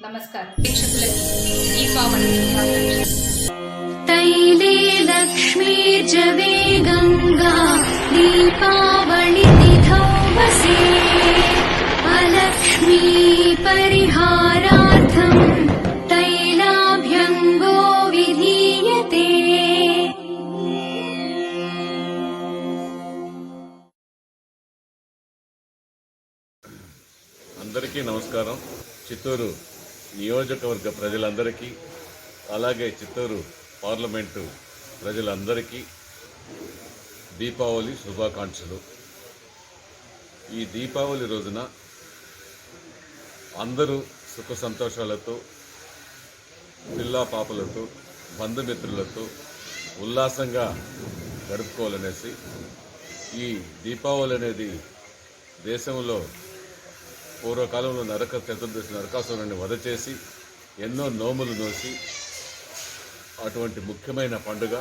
నమస్కారం. ప్రేక్షకులకి ఈ పావని తైలే లక్ష్మీ జవే గంగా దీపావళి అలక్ష్మీ పరిహారార్థం తైలాభ్యంగో విధీయతే. అందరికీ నమస్కారం. చిత్తూరు నియోజకవర్గ ప్రజలందరికీ అలాగే చిత్తూరు పార్లమెంటు ప్రజలందరికీ దీపావళి శుభాకాంక్షలు. ఈ దీపావళి రోజున అందరూ సుఖ సంతోషాలతో పిల్లా పాపలతో బంధుమిత్రులతో ఉల్లాసంగా గడుపుకోవాలనేసి ఈ దీపావళి అనేది దేశంలో పూర్వకాలంలో నరక చతుర్దశి నరకాసురుని వధ చేసి ఎన్నో నోములు నోసి అటువంటి ముఖ్యమైన పండుగ.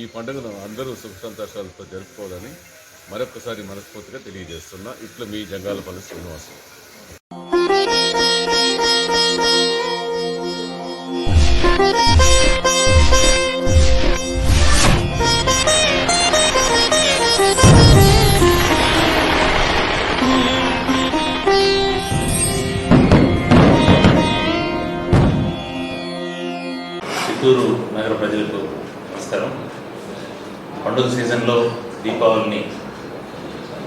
ఈ పండుగను అందరూ సుఖ సంతోషాలతో జరుపుకోవాలని మరొకసారి మనస్ఫూర్తిగా తెలియజేస్తున్నా. ఇట్లు మీ జంగాలపల్లి శ్రీనివాసం చిత్తూరు నగర ప్రజలకు నమస్కారం. పండుగ సీజన్లో దీపావళిని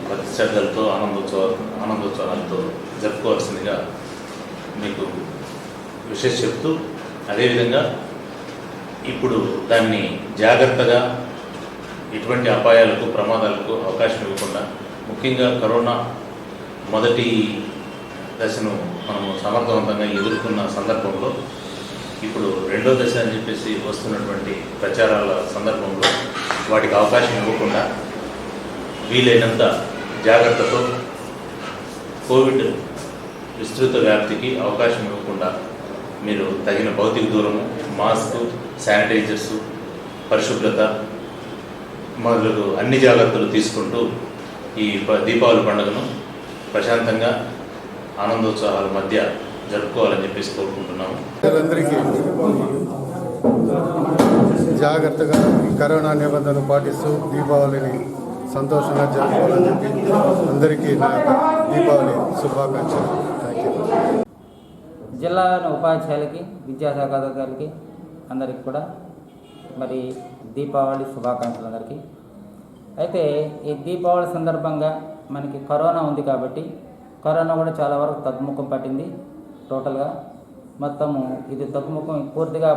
ప్రతిశ్రద్ధలతో ఆనందోత్సవ ఆనందోత్సవాలతో జరుపుకోవాల్సిందిగా మీకు విశేష చెప్తూ అదేవిధంగా ఇప్పుడు దాన్ని జాగ్రత్తగా ఎటువంటి అపాయాలకు ప్రమాదాలకు అవకాశం ఇవ్వకుండా ముఖ్యంగా కరోనా మొదటి దశను మనము సమర్థవంతంగా ఎదుర్కొన్న సందర్భంలో ఇప్పుడు రెండో దశ అని చెప్పేసి వస్తున్నటువంటి ప్రచారాల సందర్భంలో వాటికి అవకాశం ఇవ్వకుండా వీలైనంత జాగ్రత్తతో కోవిడ్ విస్తృత వ్యాప్తికి అవకాశం ఇవ్వకుండా మీరు తగిన భౌతిక దూరము మాస్క్ శానిటైజర్స్ పరిశుభ్రత మొదలు అన్ని జాగ్రత్తలు తీసుకుంటూ ఈ ప- దీపావళి పండుగను ప్రశాంతంగా ఆనందోత్సాహాల మధ్య జరుపుకోవాలని చెప్పేసి కోరుకుంటున్నాము. ప్రజలందరికీ జాగ్రత్తగా ఈ కరోనా నిబంధనలు పాటిస్తూ దీపావళిని సంతోషంగా జరుపుకోవాలని చెప్పి అందరికీ నా యొక్క దీపావళి శుభాకాంక్షలు. థ్యాంక్ యూ జిల్లాలోని ఉపాధ్యాయులకి విద్యాశాఖ అధికారులకి అందరికి కూడా మరి దీపావళి శుభాకాంక్షలు అందరికీ. అయితే ఈ దీపావళి సందర్భంగా మనకి కరోనా ఉంది కాబట్టి కరోనా కూడా చాలా వరకు తగ్గుముఖం పట్టింది. టోటల్గా మొత్తము ఇది తగ్గుముఖం పూర్తిగా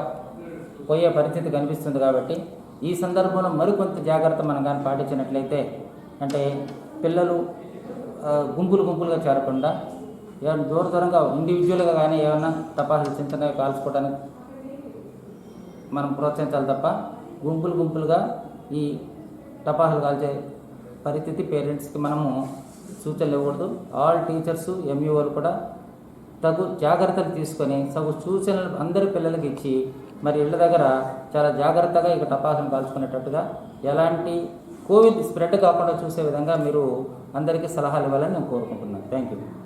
పోయే పరిస్థితి కనిపిస్తుంది కాబట్టి ఈ సందర్భంలో మరికొంత జాగ్రత్త మనం కానీ పాటించినట్లయితే అంటే పిల్లలు గుంపులు గుంపులుగా చేరకుండా ఏమైనా దూర దూరంగా ఇండివిజువల్గా కానీ ఏమైనా టపాసులు చింతన కాల్చుకోవడానికి మనం ప్రోత్సహించాలి తప్ప గుంపులు గుంపులుగా ఈ టపాసులు కాల్చే పరిస్థితి పేరెంట్స్కి మనము సూచనలు ఇవ్వకూడదు. ఆల్ టీచర్స్ ఎంఈఓలు కూడా తగు జాగ్రత్తలు తీసుకొని తగు సూచనలు అందరి పిల్లలకి ఇచ్చి మరి ఇళ్ళ దగ్గర చాలా జాగ్రత్తగా ఇక టపాసులు కాల్చుకునేటట్టుగా ఎలాంటి కోవిడ్ స్ప్రెడ్ కాకుండా చూసే విధంగా మీరు అందరికీ సలహాలు ఇవ్వాలని నేను కోరుకుంటున్నాను. Thank you.